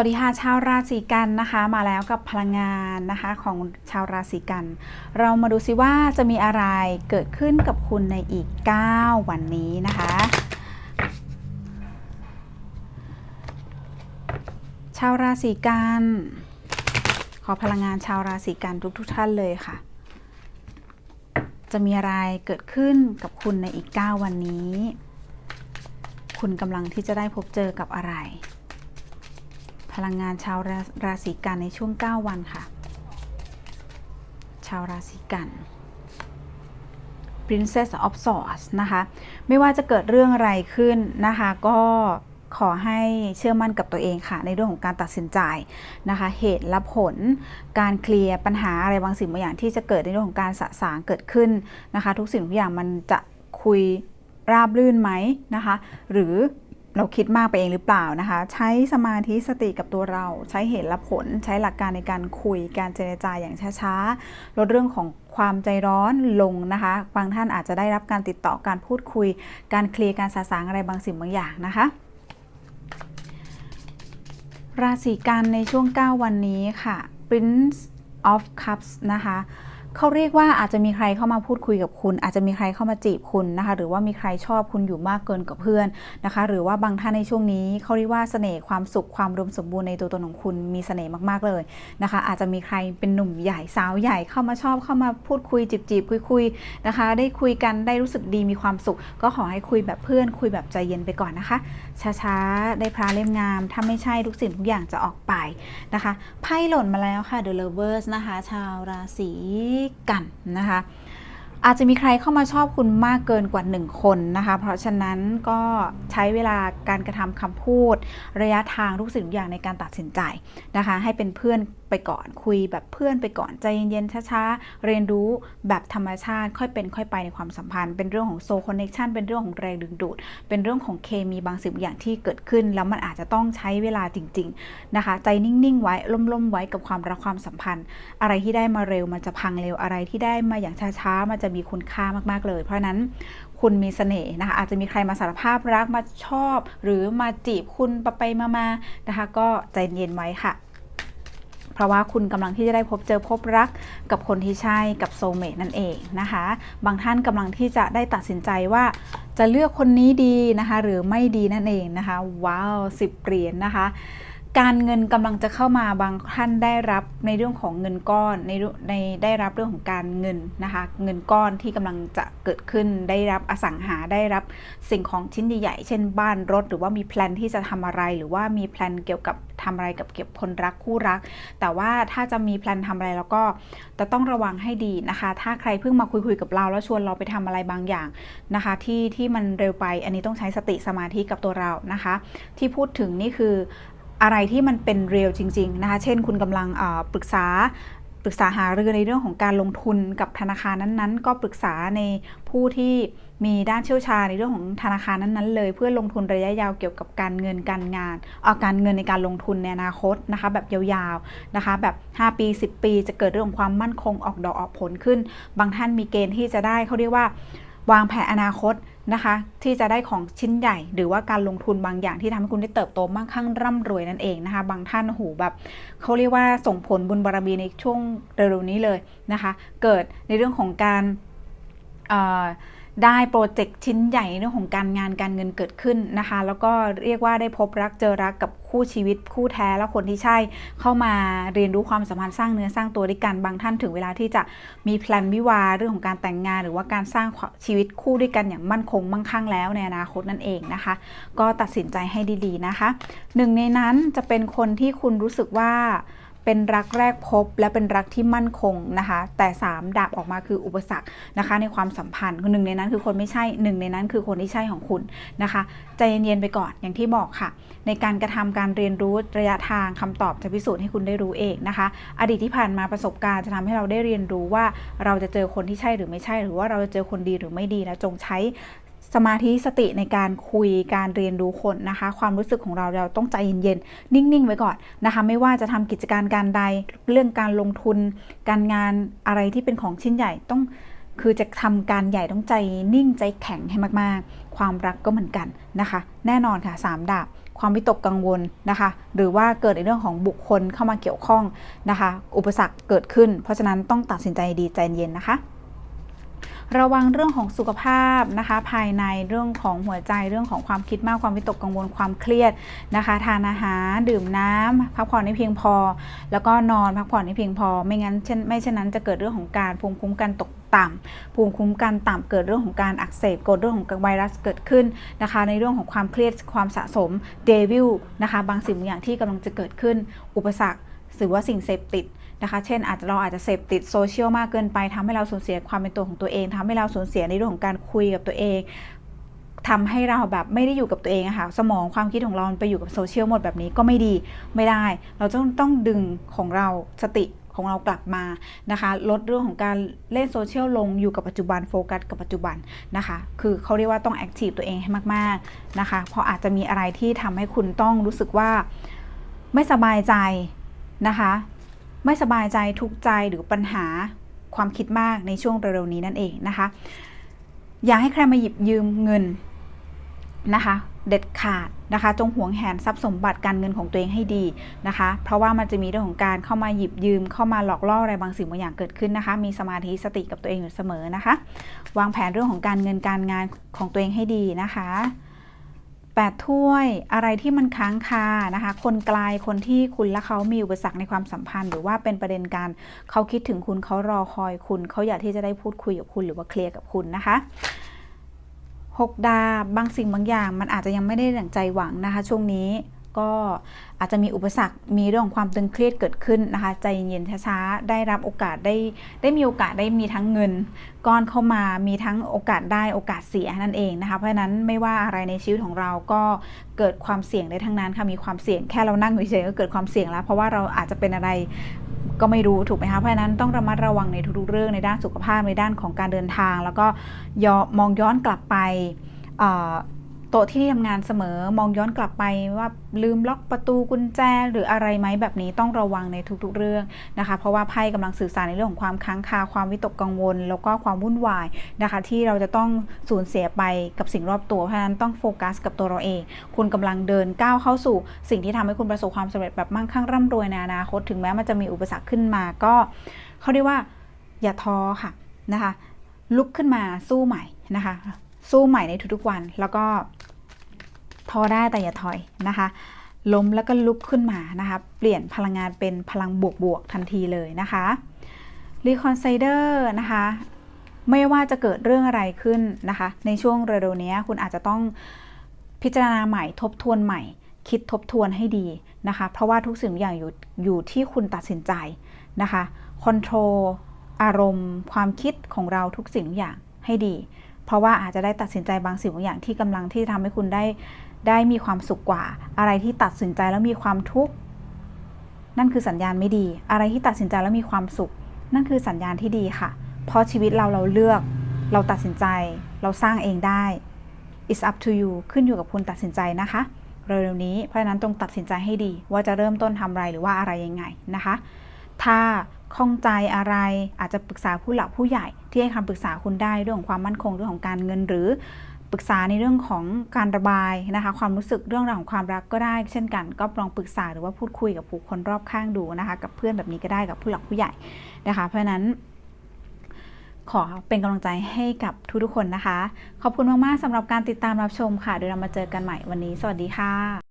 วัสดีค่ะชาวราศีกันนะคะ มาแล้วกับพลังงานนะคะของชาวราศีกัน เรามาดูซิว่าจะมีอะไรเกิดขึ้นกับคุณในอีก 9 วันนี้นะคะ ชาวราศีกันขอพลังงานชาวราศีกันทุกๆทท่านเลยค่ะ จะมีอะไรเกิดขึ้นกับคุณในอีก 9 วันนี้ คุณกำลังที่จะได้พบเจอกับอะไร พลังงานชาวราราศีกันในช่วง 9 วันค่ะ ชาวราศีกัน Princess of Swords นะคะ ไม่ว่าจะเกิดเรื่องอะไรขึ้นนะคะ ก็ขอให้เชื่อมั่นกับตัวเองค่ะ ในเรื่องของการตัดสินใจนะคะ เหตุและผล การเคลียร์ปัญหาอะไรบางสิ่งบางอย่างที่จะเกิดในเรื่องของการสะสางเกิดขึ้นนะคะ ทุกสิ่งทุกอย่างมันจะคุยราบรื่นไหมนะคะ หรือ เราคิดมากไปเองหรือเปล่านะคะ ใช้สมาธิสติกับตัวเราใช้เหตุและผล ใช้หลักการในการคุยการเจรจาอย่างช้าๆลดเรื่องของความใจร้อนลงนะคะบางท่านอาจจะได้รับการติดต่อการพูดคุย การเคลียร์การสะสางอะไรบางสิ่งบางอย่างนะคะ ราศีกันในช่วง 9 วันนี้ค่ะ Prince of Cups นะคะ เขาเรียกว่าอาจจะมีใครเข้ามาพูดคุยกับคุณ อาจจะมีใครเข้ามาจีบคุณนะคะ หรือว่ามีใครชอบคุณอยู่มากเกินกับเพื่อนนะคะ หรือว่าบางท่านในช่วงนี้เขาเรียกว่าเสน่ห์ความสุขความรวมสมบูรณ์ในตัวตนของคุณมีเสน่ห์มากๆเลยนะคะ อาจจะมีใครเป็นหนุ่มใหญ่สาวใหญ่เข้ามาชอบเข้ามาพูดคุยจีบจีบคุยคุยๆนะคะ ได้คุยกันได้รู้สึกดีมีความสุข ก็ขอให้คุยแบบเพื่อน คุยแบบใจเย็นไปก่อนนะคะช้าๆได้พระเล่มงามถ้าไม่ใช่ทุกสิ่งทุกอย่างจะออกไปนะคะไพ่หล่นมาแล้วค่ะ The Lovers นะคะ ชาวราศีกันนะคะอาจจะมีใครเข้ามาชอบคุณมากเกินกว่า 1 คนนะคะ เพราะฉะนั้นก็ใช้เวลาการกระทำคำพูด ระยะทางทุกสิ่งทุกอย่างในการตัดสินใจนะคะ ให้เป็นเพื่อนไปก่อนคุยแบบเพื่อนไปก่อนใจเย็นๆช้าๆ เรียนรู้แบบธรรมชาติค่อยเป็นค่อยไปในความสัมพันธ์ เป็นเรื่องของโซคอนเน c ชันเป็นเรื่องของแรงดึงดูด เป็นเรื่องของเคมีบางสิ่งบอย่างที่เกิดขึ้น แล้วมันอาจจะต้องใช้เวลาจริง ๆนะคะ ใจนิ่งๆไว้ล่มๆไว้กับความรักความสัมพันธ์ อะไรที่ได้มาเร็วมันจะพังเร็วอะไรที่ได้มาอย่างช้าๆมันจะมีคุณค่ามากๆเลย เพราะนั้นคุณมีเสน่ห์นะคะอาจจะมีใครมาสารภาพรักมาชอบ หรือมาจีบคุณไปไปมาๆนะคะ ก็ใจเย็นไว้ค่ะ เพราะว่าคุณกำลังที่จะได้พบเจอพบรักกับคนที่ใช่กับโซเมตนั่นเองนะคะ บางท่านกำลังที่จะได้ตัดสินใจว่าจะเลือกคนนี้ดีนะคะ หรือไม่ดีนั่นเองนะคะ ว้าวสิบเหรียญนะคะ การเงินกำลังจะเข้ามาบางท่านได้รับในเรื่องของเงินก้อนในในได้รับเรื่องของการเงินนะคะเงินก้อนที่กำลังจะเกิดขึ้นได้รับอสังหาได้รับสิ่งของชิ้นใหญ่ๆเช่นบ้านรถ หรือว่ามีแพลนที่จะทำอะไร หรือว่ามีแพลนเกี่ยวกับทำอะไรกับเกี่ยวกับคนรักคู่รัก แต่ว่าถ้าจะมีแพลนทำอะไรแล้วก็จะต้องระวังให้ดีนะคะ ถ้าใครเพิ่งมาคุยคุยๆกับเราแล้วชวนเราไปทำอะไรบางอย่างนะคะ ที่ที่มันเร็วไปอันนี้ต้องใช้สติสมาธิกับตัวเรานะคะ ที่พูดถึงนี่คือ อะไรที่มันเป็นเรียลจริง ๆ นะคะ เช่น คุณกำลังปรึกษาปรึกษาหารือในเรื่องของการลงทุนกับธนาคารนั้นๆ ก็ปรึกษาในผู้ที่มีด้านเชี่ยวชาญในเรื่องของธนาคารนั้นๆเลย เพื่อลงทุนระยะยาวเกี่ยวกับการเงินการงานเอาการเงินในการลงทุนในอนาคตนะคะแบบยาวๆนะคะแบบ 5 ปี 10 ปี จะเกิดเรื่องของความมั่นคงออกดอกออกผลขึ้น บางท่านมีเกณฑ์ที่จะได้เขาเรียกว่าวางแผนอนาคต นะคะ ที่จะได้ของชิ้นใหญ่ หรือว่าการลงทุนบางอย่างที่ทำให้คุณได้เติบโตมั่งคั่งร่ำรวยนั่นเองนะคะ บางท่านหูแบบเขาเรียกว่าส่งผลบุญบารมีในช่วงเร็วๆนี้เลยนะคะ เกิดในเรื่องของการเอ่อ ได้โปรเจกต์ชิ้นใหญ่ในเรื่องของการงานการเงินเกิดขึ้นนะคะ แล้วก็เรียกว่าได้พบรักเจอรักกับคู่ชีวิต คู่แท้และคนที่ใช่ เข้ามาเรียนรู้ความสัมพันธ์สร้างเนื้อสร้างตัวด้วยกันบางท่านถึงเวลาที่จะมีแพลนวิวาเรื่องของการแต่งงาน หรือว่าการสร้างชีวิตคู่ด้วยกันอย่างมั่นคงมั่งคั่งแล้วในอนาคตนั่นเองนะคะ ก็ตัดสินใจให้ดีๆนะคะ หนึ่งในนั้นจะเป็นคนที่คุณรู้สึกว่า เป็นรักแรกพบและเป็นรักที่มั่นคงนะคะ แต่ 3 ดาบออกมาคืออุปสรรคนะคะ ในความสัมพันธ์หนึ่งในนั้นคือคนไม่ใช่หนึ่งในนั้นคือคนที่ใช่ของคุณนะคะใจเย็นๆไปก่อนอย่างที่บอกค่ะ ในการกระทำการเรียนรู้ระยะทางคำตอบจะพิสูจน์ให้คุณได้รู้เองนะคะ อดีตที่ผ่านมาประสบการณ์จะทำให้เราได้เรียนรู้ว่าเราจะเจอคนที่ใช่หรือไม่ใช่ หรือว่าเราจะเจอคนดีหรือไม่ดีนะจงใช้ สมาธิสติในการคุยการเรียนรู้คนนะคะ ความรู้สึกของเราเราต้องใจเย็นๆ นิ่งๆ ไว้ก่อนนะคะ ไม่ว่าจะทำกิจการการใดเรื่องการลงทุน การงานอะไรที่เป็นของชิ้นใหญ่ต้องคือจะทำการใหญ่ต้องใจนิ่งใจแข็งให้มากๆ ความรักก็เหมือนกันนะคะ แน่นอนค่ะสามดาบ ความวิตกกังวลนะคะ หรือว่าเกิดในเรื่องของบุคคลเข้ามาเกี่ยวข้องนะคะ อุปสรรคเกิดขึ้น เพราะฉะนั้นต้องตัดสินใจดีใจเย็นนะคะ ระวังเรื่องของสุขภาพนะคะ ภายในเรื่องของหัวใจเรื่องของความคิดมากความวิตกกังวลความเครียดนะคะ ทานอาหารดื่มน้ำพักผ่อนให้เพียงพอ แล้วก็นอนพักผ่อนให้เพียงพอ ไม่งั้นเช่นไม่เช่นนั้นจะเกิดเรื่องของการภูมิคุ้มกันตกต่ำภูมิคุ้มกันต่ำเกิดเรื่องของการอักเสบเกิดเรื่องของไวรัสเกิดขึ้นนะคะ ในเรื่องของความเครียดความสะสมเดวิลนะคะ บางสิ่งบางอย่างที่กำลังจะเกิดขึ้น อุปสรรค หรือว่าสิ่งเสพติดนะคะ เช่นอาจจะเราอาจจะเสพติดโซเชียลมากเกินไปทำให้เราสูญเสียความเป็นตัวของตัวเองทำให้เราสูญเสียในเรื่องของการคุยกับตัวเองทำให้เราแบบไม่ได้อยู่กับตัวเองอะค่ะ สมองความคิดของเราไปอยู่กับโซเชียลหมดแบบนี้ก็ไม่ดีไม่ได้ เราต้องต้องดึงของเราสติของเรากลับมานะคะ ลดเรื่องของการเล่นโซเชียลลงอยู่กับปัจจุบันโฟกัสกับปัจจุบันนะคะ คือเขาเรียกว่าต้องแอคทีฟตัวเองให้มากๆนะคะ เพราะอาจจะมีอะไรที่ทำให้คุณต้องรู้สึกว่าไม่สบายใจ นะคะ ไม่สบายใจทุกใจหรือปัญหาความคิดมากในช่วงเร็วๆนี้นั่นเองนะคะ อย่าให้ใครมาหยิบยืมเงินนะคะ เด็ดขาดนะคะ จงหวงแหนทรัพย์สมบัติการเงินของตัวเองให้ดีนะคะ เพราะว่ามันจะมีเรื่องของการเข้ามาหยิบยืม เข้ามาหลอกล่ออะไรบางสิ่งบางอย่างเกิดขึ้นนะคะ มีสมาธิสติกับตัวเองอยู่เสมอนะคะ วางแผนเรื่องของการเงินการงานของตัวเองให้ดีนะคะ 8 ถ้วยอะไรที่มันค้างคานะคะ คนไกลคนที่คุณและเขามีอุปสรรคในความสัมพันธ์ หรือว่าเป็นประเด็นการเขาคิดถึงคุณเขารอคอยคุณ เขาอยากที่จะได้พูดคุยกับคุณหรือว่าเคลียร์กับคุณนะคะ6ดาบบางสิ่งบางอย่างมันอาจจะยังไม่ได้ดั่งใจหวังนะคะ ช่วงนี้ ก็อาจจะมีอุปสรรค มีเรื่องความตึงเครียดเกิดขึ้นนะคะ ใจเย็นๆช้าๆ ได้รับโอกาสได้ได้มีโอกาสได้มีทั้งเงิน ก้อนเข้ามามีทั้งโอกาสได้โอกาสเสียนั่นเองนะคะ เพราะฉะนั้นไม่ว่าอะไรในชีวิตของเราก็เกิดความเสี่ยงได้ทั้งนั้นค่ะมีความเสี่ยงแค่เรานั่งเฉยๆก็เกิดความเสี่ยงแล้ว เพราะว่าเราอาจจะเป็นอะไรก็ไม่รู้ถูกไหมคะเพราะฉะนั้นต้องระมัดระวังในทุกๆเรื่องในด้านสุขภาพในด้านของการเดินทาง แล้วก็ยอมองย้อนกลับไปอ ต๊ะที่ทำงานเสมอมองย้อนกลับไปว่าลืมล็อกประตูกุญแจหรืออะไรไหมแบบนี้ต้องระวังในทุกๆเรื่องนะคะ เพราะว่าไพ่กำลังสื่อสารในเรื่องของความค้างคาความวิตกกังวล แล้วก็ความวุ่นวายนะคะ ที่เราจะต้องสูญเสียไปกับสิ่งรอบตัวเพราะฉะนั้นต้องโฟกัสกับตัวเราเอง คุณกำลังเดินก้าวเข้าสู่สิ่งที่ทำให้คุณประสบความสำเร็จแบบมั่งคั่งร่ำรวยในอนาคตถึงแม้มันจะมีอุปสรรคขึ้นมาก็เขาเรียกว่าอย่าท้อค่ะนะคะ ลุกขึ้นมาสู้ใหม่นะคะ สู้ใหม่ในทุกๆวันแล้วก็ ท้อได้แต่อย่าถอยนะคะล้มแล้วก็ลุกขึ้นมานะคะเปลี่ยนพลังงานเป็นพลังบวกๆทันทีเลยนะคะรีคอนไซเดอร์นะคะไม่ว่าจะเกิดเรื่องอะไรขึ้นนะคะ ในช่วงเร็วๆนี้คุณอาจจะต้องพิจารณาใหม่ทบทวนใหม่ คิดทบทวนให้ดีนะคะ เพราะว่าทุกสิ่งอย่างอยู่อยู่ที่คุณตัดสินใจนะคะคอนโทรลอารมณ์ ความคิดของเราทุกสิ่งทุกอย่างให้ดี เพราะว่าอาจจะได้ตัดสินใจบางสิ่งบางอย่างที่กำลังที่ทำให้คุณได้ ได้มีความสุขกว่า อะไรที่ตัดสินใจแล้วมีความทุกข์นั่นคือสัญญาณไม่ดี อะไรที่ตัดสินใจแล้วมีความสุข นั่นคือสัญญาณที่ดีค่ะ เพราะชีวิตเราเราเลือก เราตัดสินใจ เราสร้างเองได้ it's up to you ขึ้นอยู่กับคุณตัดสินใจนะคะเร็วๆนี้เพราะฉะนั้นต้องตัดสินใจให้ดี ว่าจะเริ่มต้นทำอะไรหรือว่าอะไรยังไงนะคะ ถ้าข้องใจอะไรอาจจะปรึกษาผู้หลักผู้ใหญ่ ที่ให้คำปรึกษาคุณได้เรื่องของความมั่นคงเรื่องของการเงินหรือ ปรึกษาในเรื่องของการระบายนะคะ ความรู้สึกเรื่องราวของความรักก็ได้ เช่นกัน ก็ลองปรึกษาหรือว่าพูดคุยกับผู้คนรอบข้างดูนะคะ กับเพื่อนแบบนี้ก็ได้กับผู้หลักผู้ใหญ่นะคะ เพราะฉะนั้นขอเป็นกำลังใจให้กับทุกๆคนนะคะ ขอบคุณมากๆสำหรับการติดตามรับชมค่ะเดี๋ยวเรามาเจอกันใหม่วันนี้ สวัสดีค่ะ